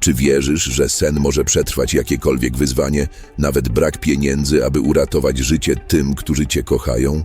Czy wierzysz, że sen może przetrwać jakiekolwiek wyzwanie, nawet brak pieniędzy, aby uratować życie tym, którzy cię kochają?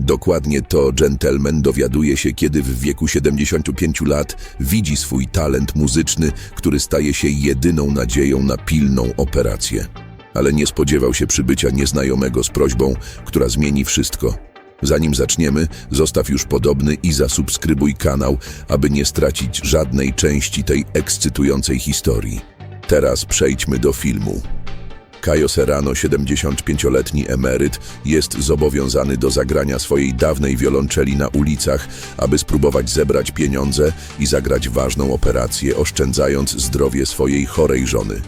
Dokładnie to gentleman dowiaduje się, kiedy w wieku 75 lat widzi swój talent muzyczny, który staje się jedyną nadzieją na pilną operację. Ale nie spodziewał się przybycia nieznajomego z prośbą, która zmieni wszystko. Zanim zaczniemy, zostaw już podobny i zasubskrybuj kanał, aby nie stracić żadnej części tej ekscytującej historii. Teraz przejdźmy do filmu. Caio Serrano, 75-letni emeryt, jest zobowiązany do zagrania swojej dawnej wiolonczeli na ulicach, aby spróbować zebrać pieniądze i zagrać ważną operację, oszczędzając zdrowie swojej chorej żony.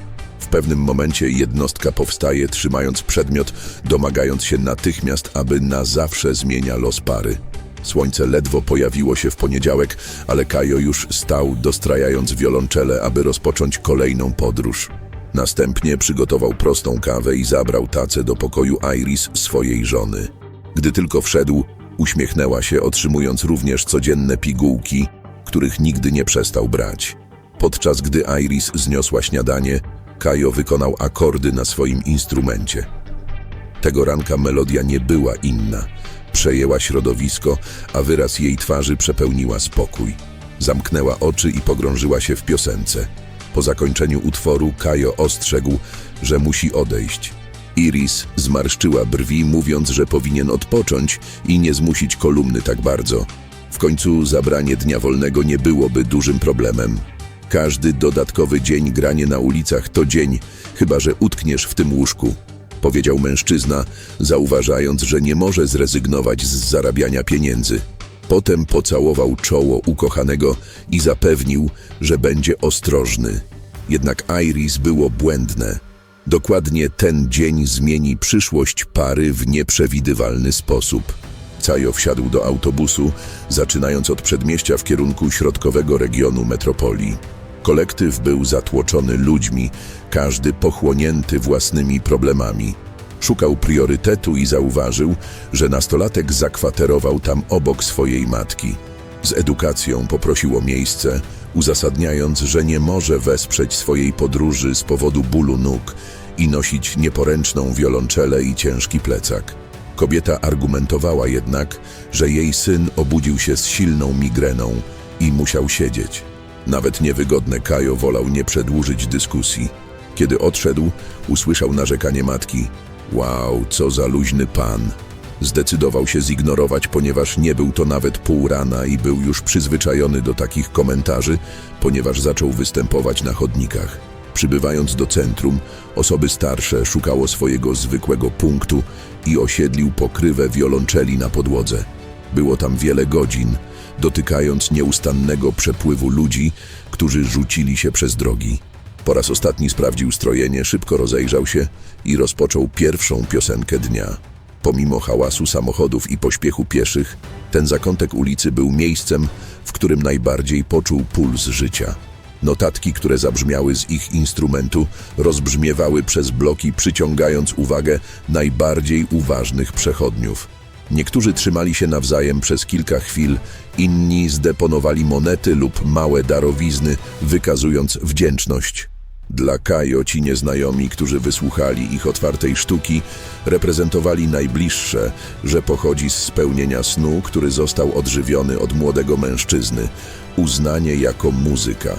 W pewnym momencie jednostka powstaje, trzymając przedmiot, domagając się natychmiast, aby na zawsze zmienia los pary. Słońce ledwo pojawiło się w poniedziałek, ale Kajo już stał, dostrajając wiolonczelę, aby rozpocząć kolejną podróż. Następnie przygotował prostą kawę i zabrał tacę do pokoju Iris, swojej żony. Gdy tylko wszedł, uśmiechnęła się, otrzymując również codzienne pigułki, których nigdy nie przestał brać. Podczas gdy Iris zniosła śniadanie, Kajo wykonał akordy na swoim instrumencie. Tego ranka melodia nie była inna. Przejęła środowisko, a wyraz jej twarzy przepełniła spokój. Zamknęła oczy i pogrążyła się w piosence. Po zakończeniu utworu Kajo ostrzegł, że musi odejść. Iris zmarszczyła brwi, mówiąc, że powinien odpocząć i nie zmusić kolumny tak bardzo. W końcu zabranie dnia wolnego nie byłoby dużym problemem. Każdy dodatkowy dzień granie na ulicach to dzień, chyba że utkniesz w tym łóżku, powiedział mężczyzna, zauważając, że nie może zrezygnować z zarabiania pieniędzy. Potem pocałował czoło ukochanego i zapewnił, że będzie ostrożny. Jednak Iris było błędne. Dokładnie ten dzień zmieni przyszłość pary w nieprzewidywalny sposób. Cajo wsiadł do autobusu, zaczynając od przedmieścia w kierunku środkowego regionu metropolii. Kolektyw był zatłoczony ludźmi, każdy pochłonięty własnymi problemami. Szukał priorytetu i zauważył, że nastolatek zakwaterował tam obok swojej matki. Z edukacją poprosił o miejsce, uzasadniając, że nie może wesprzeć swojej podróży z powodu bólu nóg i nosić nieporęczną wiolonczelę i ciężki plecak. Kobieta argumentowała jednak, że jej syn obudził się z silną migreną i musiał siedzieć. Nawet niewygodne Kajo wolał nie przedłużyć dyskusji. Kiedy odszedł, usłyszał narzekanie matki. Wow, co za luźny pan. Zdecydował się zignorować, ponieważ nie był to nawet pół rana i był już przyzwyczajony do takich komentarzy, ponieważ zaczął występować na chodnikach. Przybywając do centrum, osoby starsze szukało swojego zwykłego punktu i osiedlił pokrywę wiolonczeli na podłodze. Było tam wiele godzin, dotykając nieustannego przepływu ludzi, którzy rzucili się przez drogi. Po raz ostatni sprawdził strojenie, szybko rozejrzał się i rozpoczął pierwszą piosenkę dnia. Pomimo hałasu samochodów i pośpiechu pieszych, ten zakątek ulicy był miejscem, w którym najbardziej poczuł puls życia. Notatki, które zabrzmiały z ich instrumentu, rozbrzmiewały przez bloki, przyciągając uwagę najbardziej uważnych przechodniów. Niektórzy trzymali się nawzajem przez kilka chwil, inni zdeponowali monety lub małe darowizny, wykazując wdzięczność. Dla Kajo ci nieznajomi, którzy wysłuchali ich otwartej sztuki, reprezentowali najbliższe, że pochodzi z spełnienia snu, który został odżywiony od młodego mężczyzny, uznanie jako muzyka.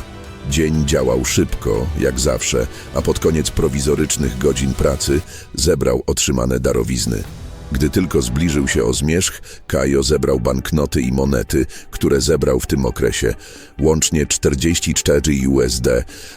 Dzień działał szybko, jak zawsze, a pod koniec prowizorycznych godzin pracy zebrał otrzymane darowizny. Gdy tylko zbliżył się o zmierzch, Kajo zebrał banknoty i monety, które zebrał w tym okresie, łącznie 44 USD,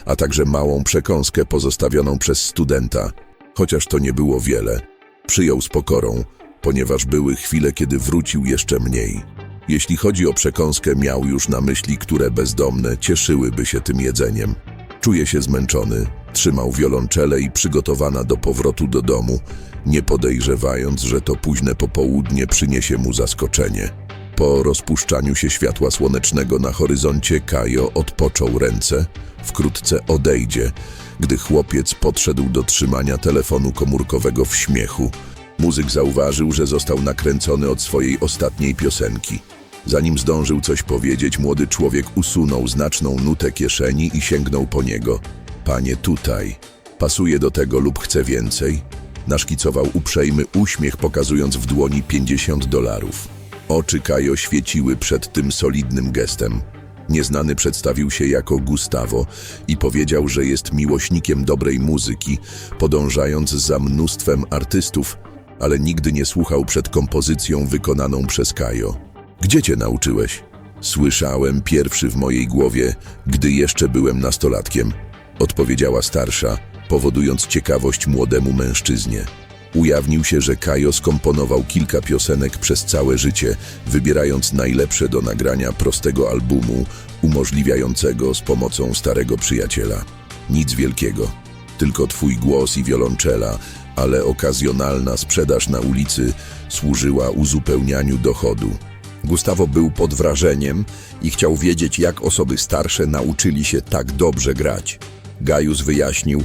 a także małą przekąskę pozostawioną przez studenta. Chociaż to nie było wiele, przyjął z pokorą, ponieważ były chwile, kiedy wrócił jeszcze mniej. Jeśli chodzi o przekąskę, miał już na myśli, które bezdomne cieszyłyby się tym jedzeniem. Czuje się zmęczony, trzymał wiolonczelę i przygotowana do powrotu do domu, nie podejrzewając, że to późne popołudnie przyniesie mu zaskoczenie. Po rozpuszczaniu się światła słonecznego na horyzoncie Kajo odpoczął ręce, wkrótce odejdzie, gdy chłopiec podszedł do trzymania telefonu komórkowego w śmiechu. Muzyk zauważył, że został nakręcony od swojej ostatniej piosenki. Zanim zdążył coś powiedzieć, młody człowiek usunął znaczną nutę kieszeni i sięgnął po niego. Panie, tutaj. Pasuje do tego lub chce więcej? Naszkicował uprzejmy uśmiech, pokazując w dłoni 50 dolarów. Oczy Kajo świeciły przed tym solidnym gestem. Nieznany przedstawił się jako Gustavo i powiedział, że jest miłośnikiem dobrej muzyki, podążając za mnóstwem artystów, ale nigdy nie słuchał przed kompozycją wykonaną przez Kajo. Gdzie cię nauczyłeś? Słyszałem pierwszy w mojej głowie, gdy jeszcze byłem nastolatkiem, odpowiedziała starsza, powodując ciekawość młodemu mężczyznie. Ujawnił się, że Kajo skomponował kilka piosenek przez całe życie, wybierając najlepsze do nagrania prostego albumu, umożliwiającego z pomocą starego przyjaciela. Nic wielkiego, tylko twój głos i wiolonczela, ale okazjonalna sprzedaż na ulicy służyła uzupełnianiu dochodu. Gustavo był pod wrażeniem i chciał wiedzieć, jak osoby starsze nauczyli się tak dobrze grać. Gaius wyjaśnił,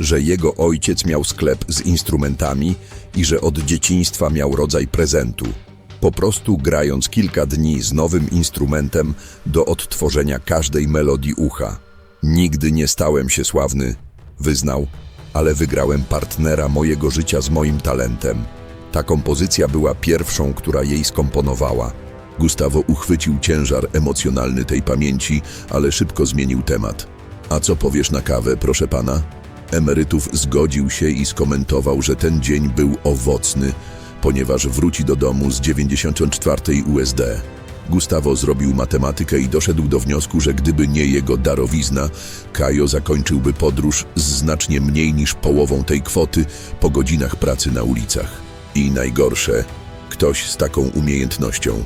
że jego ojciec miał sklep z instrumentami i że od dzieciństwa miał rodzaj prezentu. Po prostu grając kilka dni z nowym instrumentem do odtworzenia każdej melodii ucha. Nigdy nie stałem się sławny, wyznał, ale wygrałem partnera mojego życia z moim talentem. Ta kompozycja była pierwszą, która jej skomponowała. Gustavo uchwycił ciężar emocjonalny tej pamięci, ale szybko zmienił temat. A co powiesz na kawę, proszę pana? Emerytów zgodził się i skomentował, że ten dzień był owocny, ponieważ wróci do domu z 94 USD. Gustavo zrobił matematykę i doszedł do wniosku, że gdyby nie jego darowizna, Kajo zakończyłby podróż z znacznie mniej niż połową tej kwoty po godzinach pracy na ulicach. I najgorsze, ktoś z taką umiejętnością.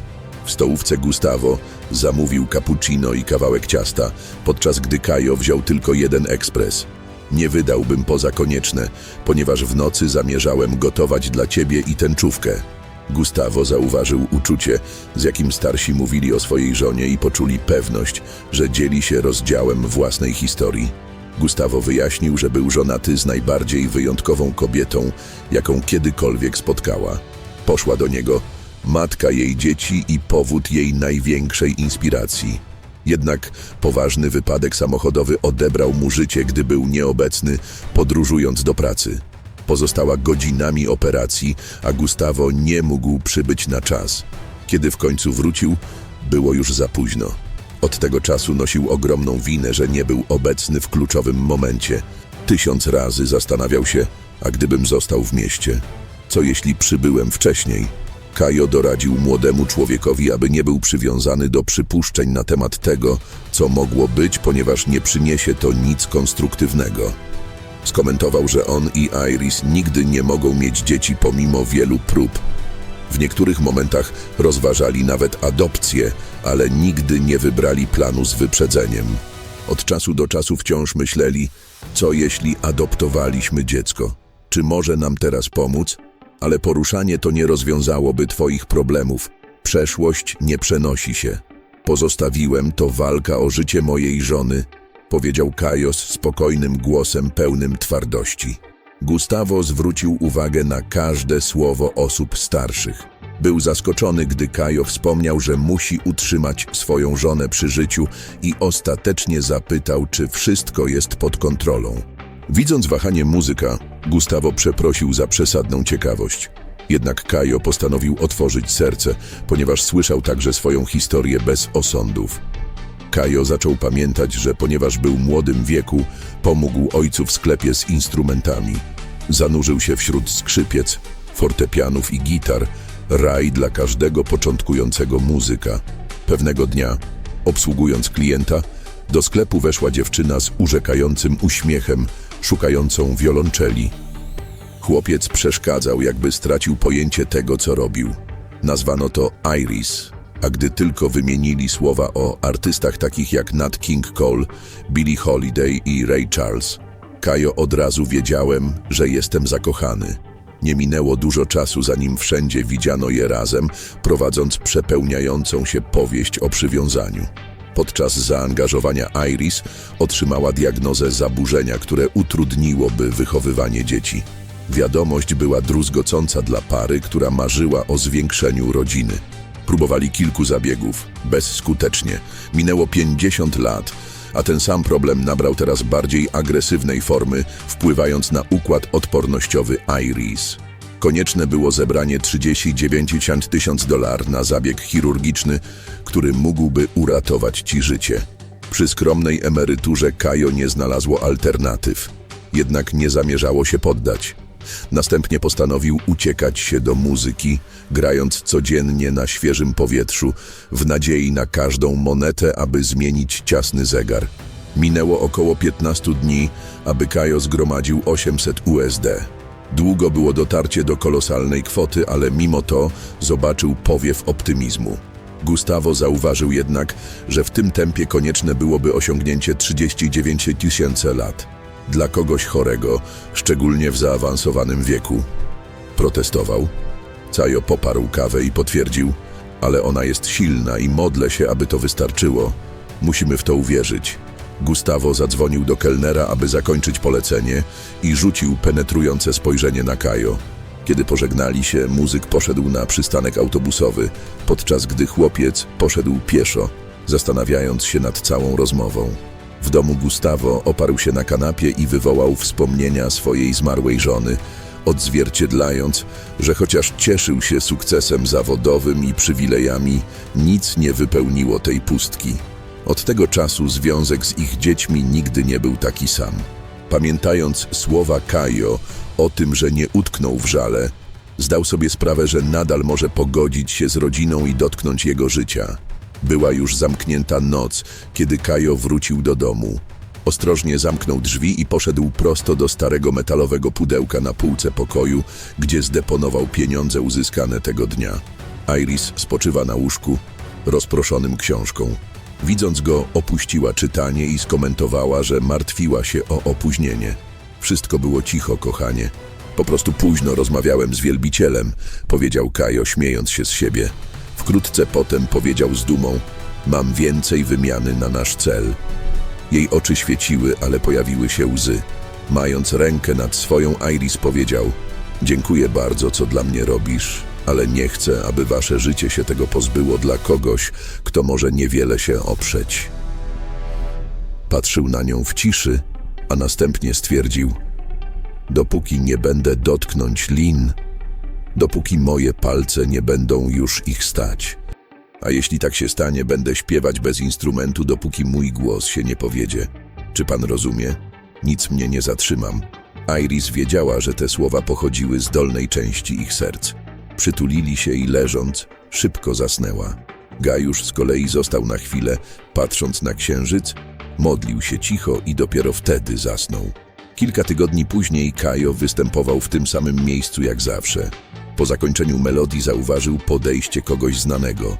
Stołówce Gustavo zamówił cappuccino i kawałek ciasta, podczas gdy Kajo wziął tylko jeden ekspres. Nie wydałbym poza konieczne, ponieważ w nocy zamierzałem gotować dla ciebie i tęczówkę. Gustavo zauważył uczucie, z jakim starsi mówili o swojej żonie i poczuli pewność, że dzieli się rozdziałem własnej historii. Gustavo wyjaśnił, że był żonaty z najbardziej wyjątkową kobietą, jaką kiedykolwiek spotkała. Poszła do niego, matka jej dzieci i powód jej największej inspiracji. Jednak poważny wypadek samochodowy odebrał mu życie, gdy był nieobecny, podróżując do pracy. Pozostała godzinami operacji, a Gustavo nie mógł przybyć na czas. Kiedy w końcu wrócił, było już za późno. Od tego czasu nosił ogromną winę, że nie był obecny w kluczowym momencie. Tysiąc razy zastanawiał się, a gdybym został w mieście? Co jeśli przybyłem wcześniej? Kajo doradził młodemu człowiekowi, aby nie był przywiązany do przypuszczeń na temat tego, co mogło być, ponieważ nie przyniesie to nic konstruktywnego. Skomentował, że on i Iris nigdy nie mogą mieć dzieci pomimo wielu prób. W niektórych momentach rozważali nawet adopcję, ale nigdy nie wybrali planu z wyprzedzeniem. Od czasu do czasu wciąż myśleli, co jeśli adoptowaliśmy dziecko? Czy może nam teraz pomóc? Ale poruszanie to nie rozwiązałoby Twoich problemów. Przeszłość nie przenosi się. Pozostawiłem to walka o życie mojej żony, powiedział Kajos spokojnym głosem pełnym twardości. Gustavo zwrócił uwagę na każde słowo osób starszych. Był zaskoczony, gdy Kajo wspomniał, że musi utrzymać swoją żonę przy życiu i ostatecznie zapytał, czy wszystko jest pod kontrolą. Widząc wahanie muzyka, Gustavo przeprosił za przesadną ciekawość. Jednak Kajo postanowił otworzyć serce, ponieważ słyszał także swoją historię bez osądów. Kajo zaczął pamiętać, że ponieważ był młodym wieku, pomógł ojcu w sklepie z instrumentami. Zanurzył się wśród skrzypiec, fortepianów i gitar, raj dla każdego początkującego muzyka. Pewnego dnia, obsługując klienta, do sklepu weszła dziewczyna z urzekającym uśmiechem, szukającą wiolonczeli. Chłopiec przeszkadzał, jakby stracił pojęcie tego, co robił. Nazwano to Iris, a gdy tylko wymienili słowa o artystach takich jak Nat King Cole, Billie Holiday i Ray Charles, Kajo od razu wiedziałem, że jestem zakochany. Nie minęło dużo czasu, zanim wszędzie widziano je razem, prowadząc przepełniającą się powieść o przywiązaniu. Podczas zaangażowania Iris otrzymała diagnozę zaburzenia, które utrudniłoby wychowywanie dzieci. Wiadomość była druzgocąca dla pary, która marzyła o zwiększeniu rodziny. Próbowali kilku zabiegów, bezskutecznie. Minęło 50 lat, a ten sam problem nabrał teraz bardziej agresywnej formy, wpływając na układ odpornościowy IRIS. Konieczne było zebranie 39 tysiąc dolarów na zabieg chirurgiczny, który mógłby uratować ci życie. Przy skromnej emeryturze Kajo nie znalazło alternatyw, jednak nie zamierzało się poddać. Następnie postanowił uciekać się do muzyki, grając codziennie na świeżym powietrzu, w nadziei na każdą monetę, aby zmienić ciasny zegar. Minęło około 15 dni, aby Kajo zgromadził 800 USD. Długo było dotarcie do kolosalnej kwoty, ale mimo to zobaczył powiew optymizmu. Gustavo zauważył jednak, że w tym tempie konieczne byłoby osiągnięcie 39 tysięcy lat. Dla kogoś chorego, szczególnie w zaawansowanym wieku. Protestował. Cajo poparł kawę i potwierdził, ale ona jest silna i modlę się, aby to wystarczyło. Musimy w to uwierzyć. Gustavo zadzwonił do kelnera, aby zakończyć polecenie i rzucił penetrujące spojrzenie na Kajo. Kiedy pożegnali się, muzyk poszedł na przystanek autobusowy, podczas gdy chłopiec poszedł pieszo, zastanawiając się nad całą rozmową. W domu Gustavo oparł się na kanapie i wywołał wspomnienia swojej zmarłej żony, odzwierciedlając, że chociaż cieszył się sukcesem zawodowym i przywilejami, nic nie wypełniło tej pustki. Od tego czasu związek z ich dziećmi nigdy nie był taki sam. Pamiętając słowa Kajo o tym, że nie utknął w żale, zdał sobie sprawę, że nadal może pogodzić się z rodziną i dotknąć jego życia. Była już zamknięta noc, kiedy Kajo wrócił do domu. Ostrożnie zamknął drzwi i poszedł prosto do starego metalowego pudełka na półce pokoju, gdzie zdeponował pieniądze uzyskane tego dnia. Iris spoczywa na łóżku, rozproszonym książką. Widząc go, opuściła czytanie i skomentowała, że martwiła się o opóźnienie. Wszystko było cicho, kochanie. Po prostu późno rozmawiałem z wielbicielem, powiedział Kajo, śmiejąc się z siebie. Wkrótce potem powiedział z dumą: Mam więcej wymiany na nasz cel. Jej oczy świeciły, ale pojawiły się łzy. Mając rękę nad swoją, Iris powiedział: Dziękuję bardzo, co dla mnie robisz, ale nie chcę, aby wasze życie się tego pozbyło dla kogoś, kto może niewiele się oprzeć. Patrzył na nią w ciszy, a następnie stwierdził: Dopóki nie będę dotknąć lin, dopóki moje palce nie będą już ich stać. A jeśli tak się stanie, będę śpiewać bez instrumentu, dopóki mój głos się nie powiedzie. Czy pan rozumie? Nic mnie nie zatrzymam. Iris wiedziała, że te słowa pochodziły z dolnej części ich serc. Przytulili się i leżąc, szybko zasnęła. Gajusz z kolei został na chwilę, patrząc na księżyc, modlił się cicho i dopiero wtedy zasnął. Kilka tygodni później Kajo występował w tym samym miejscu jak zawsze. Po zakończeniu melodii zauważył podejście kogoś znanego.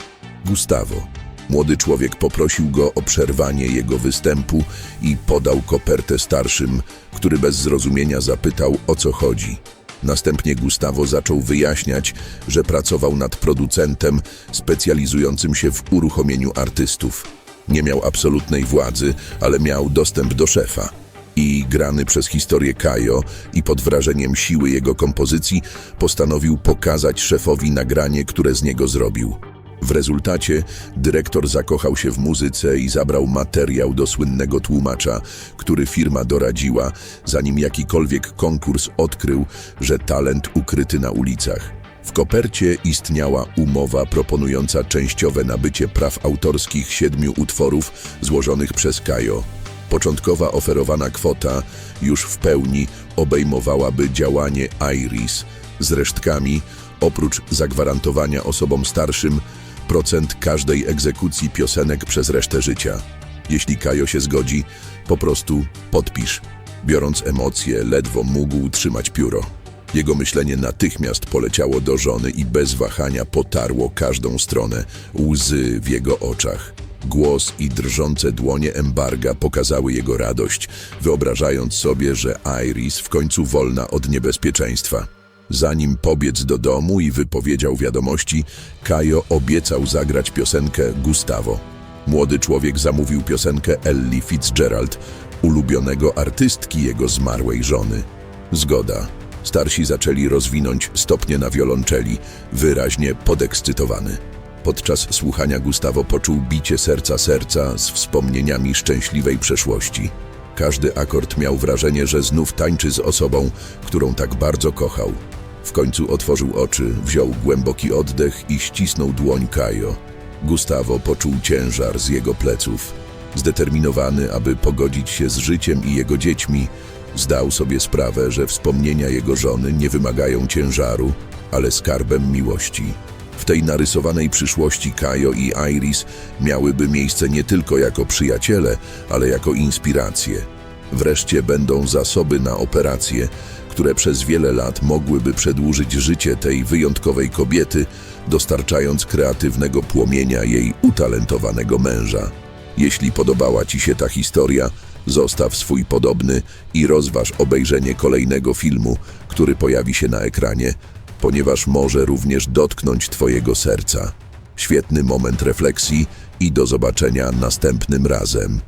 Gustavo. Młody człowiek poprosił go o przerwanie jego występu i podał kopertę starszym, który bez zrozumienia zapytał o co chodzi. Następnie Gustavo zaczął wyjaśniać, że pracował nad producentem specjalizującym się w uruchomieniu artystów. Nie miał absolutnej władzy, ale miał dostęp do szefa. I grany przez historię Kajo i pod wrażeniem siły jego kompozycji postanowił pokazać szefowi nagranie, które z niego zrobił. W rezultacie dyrektor zakochał się w muzyce i zabrał materiał do słynnego tłumacza, który firma doradziła, zanim jakikolwiek konkurs odkrył, że talent ukryty na ulicach. W kopercie istniała umowa proponująca częściowe nabycie praw autorskich siedmiu utworów złożonych przez Kajo. Początkowa oferowana kwota już w pełni obejmowałaby działanie Iris z resztkami, oprócz zagwarantowania osobom starszym procent każdej egzekucji piosenek przez resztę życia. Jeśli Kajo się zgodzi, po prostu podpisz. Biorąc emocje, ledwo mógł trzymać pióro. Jego myślenie natychmiast poleciało do żony i bez wahania potarło każdą stronę, łzy w jego oczach. Głos i drżące dłonie embarga pokazały jego radość, wyobrażając sobie, że Iris w końcu wolna od niebezpieczeństwa. Zanim pobiec do domu i wypowiedział wiadomości, Kajo obiecał zagrać piosenkę Gustavo. Młody człowiek zamówił piosenkę Ellie Fitzgerald, ulubionego artystki jego zmarłej żony. Zgoda. Starsi zaczęli rozwinąć stopnie na wiolonczeli, wyraźnie podekscytowany. Podczas słuchania Gustavo poczuł bicie serca serca z wspomnieniami szczęśliwej przeszłości. Każdy akord miał wrażenie, że znów tańczy z osobą, którą tak bardzo kochał. W końcu otworzył oczy, wziął głęboki oddech i ścisnął dłoń Kajo. Gustavo poczuł ciężar z jego pleców. Zdeterminowany, aby pogodzić się z życiem i jego dziećmi, zdał sobie sprawę, że wspomnienia jego żony nie wymagają ciężaru, ale skarbem miłości. W tej narysowanej przyszłości Kajo i Iris miałyby miejsce nie tylko jako przyjaciele, ale jako inspiracje. Wreszcie będą zasoby na operacje, które przez wiele lat mogłyby przedłużyć życie tej wyjątkowej kobiety, dostarczając kreatywnego płomienia jej utalentowanego męża. Jeśli podobała Ci się ta historia, zostaw swój podobny i rozważ obejrzenie kolejnego filmu, który pojawi się na ekranie, ponieważ może również dotknąć Twojego serca. Świetny moment refleksji i do zobaczenia następnym razem.